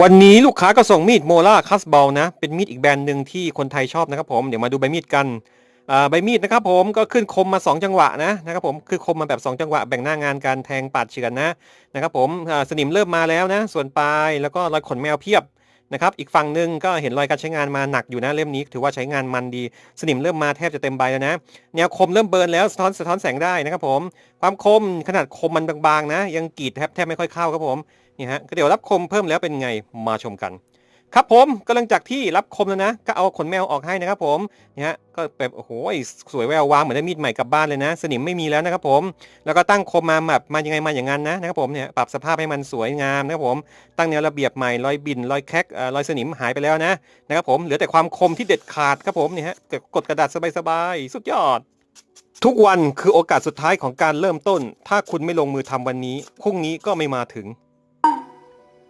วันนี้ลูกค้าก็ส่งมีดโมล่าคัสบอลนะ เป็นมีดอีกแบรนด์หนึ่งที่คนไทยชอบนะครับผม เดี๋ยวมาดูใบมีดกันใบมีดนะครับผมก็ขึ้นคมมา 2 จังหวะนะนะครับผมคือคมมาแบบ 2 จังหวะแบ่งหน้างานการแทงปาดเฉือนนะนะครับผมสนิมเริ่มมาแล้วนะ ส่วนปลายแล้วก็รอยขนแมวเพียบ นะครับอีกฝั่งหนึ่งก็เห็นรอยการใช้งานมาหนักอยู่นะเล่มนี้ถือว่าใช้งานมันดี สนิมเริ่มมาแทบจะเต็มใบแล้วนะ แนวคมเริ่มเบิร์นแล้วสะท้อนสะท้อนแสงได้นะครับผมความคมขนาดคมมันบางๆนะ ยังกรีดแทบแทบไม่ค่อยเข้าครับผมนี่ฮะก็เดี๋ยวรับคมเพิ่มแล้วเป็นไงมาชมกัน ครับผมกำลังจากที่รับคมแล้วนะ ก็เอาขนแมวออกให้นะครับผมนี่ฮะก็แบบโอ้โหสวยแวววาวเหมือนได้มีดใหม่กลับบ้านเลยนะ สนิมไม่มีแล้วนะครับผมแล้วก็ตั้งคมมาแบบมายังไงมาอย่างนั้นนะนะครับผมเนี่ยปรับสภาพให้มันสวยงามนะครับผมตั้งแนวระเบียบใหม่รอยบินรอยแคกเอ่อรอยสนิมหายไปแล้วนะนะครับผมเหลือแต่ความคมที่เด็ดขาดครับผมเนี่ยฮะกดกระดาษสบายๆสุดยอดทุกวันคือโอกาสสุดท้ายของการเริ่มต้น ถ้าคุณไม่ลงมือทำวันนี้ พรุ่งนี้ก็ไม่มาถึง